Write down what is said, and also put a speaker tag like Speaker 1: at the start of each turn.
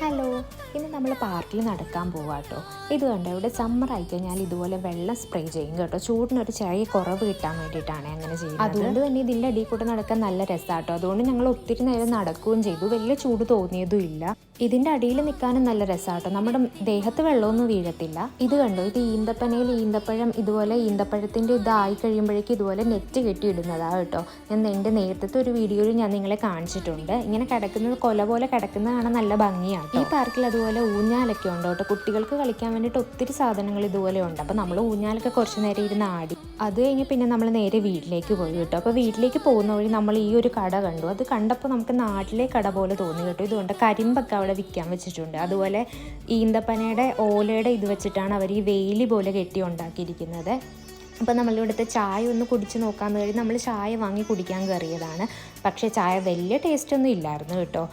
Speaker 1: Hello ഇന്ന് നമ്മൾ പാർക്കിൽ നടക്കാൻ പോവാം കേട്ടോ ഇത് കണ്ടോ ഇവിടെ സമ്മർ ആയി കഴിഞ്ഞാൽ ഇതുപോലെ വെള്ളം സ്പ്രേ ചെയ്യും കേട്ടോ. ചൂടിനൊരു ചെറിയ കുറവ് കിട്ടാൻ വേണ്ടിയിട്ടാണ് അങ്ങനെ ചെയ്യുന്നത്. അതുകൊണ്ട് തന്നെ ഇതിന്റെ അടിയിൽ കൂടെ നടക്കാൻ നല്ല രസമാട്ടോ അതുകൊണ്ട് ഞങ്ങൾ ഒത്തിരി നേരം നടക്കുകയും ചെയ്തു. വലിയ ചൂട് തോന്നിയതും ഇല്ല. ഇതിന്റെ അടിയിൽ നിൽക്കാനും നല്ല രസമാട്ടോ നമ്മുടെ ദേഹത്ത് വെള്ളമൊന്നും വീഴത്തില്ല. ഇത് കണ്ടോ ഇത് ഈന്തപ്പനയിൽ ഈന്തപ്പഴം ഇതുപോലെ ഈന്തപ്പഴത്തിന്റെ ഇതായി കഴിയുമ്പോഴേക്കും ഇതുപോലെ നെറ്റ് കെട്ടിയിടുന്നതാണ് കേട്ടോ. ഞാൻ എന്റെ നേരത്തെ ഒരു വീഡിയോയിൽ ഞാൻ നിങ്ങളെ കാണിച്ചിട്ടുണ്ട്. ഇങ്ങനെ കിടക്കുന്നത് കൊല പോലെ കിടക്കുന്നത് കാണാൻ നല്ല ഭംഗിയാണ്. ഈ പാർക്കിൽ അതുപോലെ ഊഞ്ഞാലൊക്കെ ഉണ്ട് കേട്ടോ. കുട്ടികൾക്ക് കളിക്കാൻ വേണ്ടിയിട്ട് ഒത്തിരി സാധനങ്ങൾ ഇതുപോലെ ഉണ്ട്. അപ്പോൾ നമ്മൾ ഊഞ്ഞാലൊക്കെ കുറച്ച് നേരം ഇരുന്ന് ആടി. അത് കഴിഞ്ഞ് പിന്നെ നമ്മൾ നേരെ വീട്ടിലേക്ക് പോയി കേട്ടോ. അപ്പോൾ വീട്ടിലേക്ക് പോകുന്ന വഴി നമ്മൾ ഈ ഒരു കട കണ്ടു. അത് കണ്ടപ്പോൾ നമുക്ക് നാട്ടിലെ കട പോലെ തോന്നി കേട്ടോ. ഇതുകൊണ്ട് കരിമ്പൊക്കെ അവിടെ വിൽക്കാൻ വെച്ചിട്ടുണ്ട്. അതുപോലെ ഈന്തപ്പനയുടെ ഓലയുടെ ഇത് വെച്ചിട്ടാണ് അവർ ഈ വെയിലി പോലെ കെട്ടി ഉണ്ടാക്കിയിരിക്കുന്നത്. അപ്പോൾ നമ്മളിവിടുത്തെ ചായ ഒന്ന് കുടിച്ച് നോക്കാൻ കഴിഞ്ഞ് നമ്മൾ ചായ വാങ്ങി കുടിക്കാൻ കയറിയതാണ്. പക്ഷേ ചായ വലിയ ടേസ്റ്റ് ഒന്നും ഇല്ലായിരുന്നു കേട്ടോ.